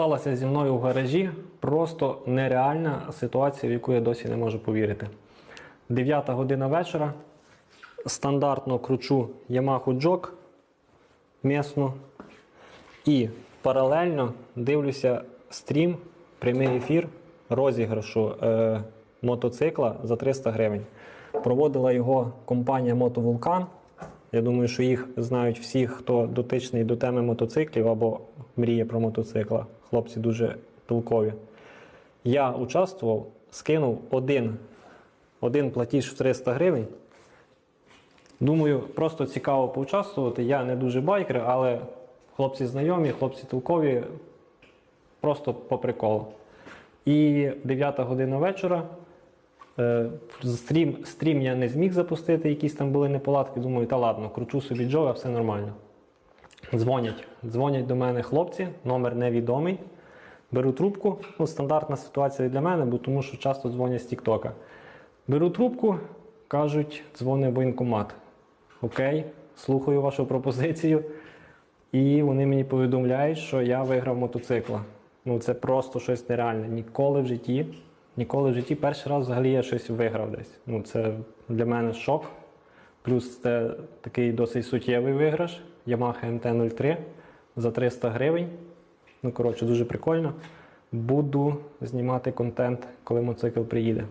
сталася зі мною в гаражі просто нереальна ситуація, в яку я досі не можу повірити. 9 година вечора. Стандартно кручу Yamaha Jog місну і паралельно дивлюся стрім, прямий ефір розіграшу е, мотоцикла за 300 гривень. Проводила його компанія Мотовулкан. Я думаю, що їх знають всі, хто дотичний до теми мотоциклів або мріє про мотоцикла. Хлопці дуже толкові. Я участвував, скинув один, один платіж в 300 гривень. Думаю, просто цікаво поучаствувати. Я не дуже байкер, але хлопці знайомі, хлопці толкові, просто по приколу. І 9 година вечора. е, Стрім, стрім я не зміг запустити, якісь там були неполадки. Думаю, та ладно, кручу собі джога, все нормально. Дзвонять. Дзвонять до мене хлопці, номер невідомий. Беру трубку. Ну, стандартна ситуація для мене, бо тому що часто дзвонять з Тіктока. Беру трубку, кажуть, дзвони воєнкомат. Окей, слухаю вашу пропозицію. І вони мені повідомляють, що я виграв мотоцикла. Ну це просто щось нереальне. Ніколи в житті, ніколи в житті перший раз взагалі я щось виграв десь. Ну це для мене шок. Плюс це такий досить суттєвий виграш. Yamaha MT-03 за 300 гривень. Ну, коротше, дуже прикольно. Буду знімати контент, коли мотоцикл приїде.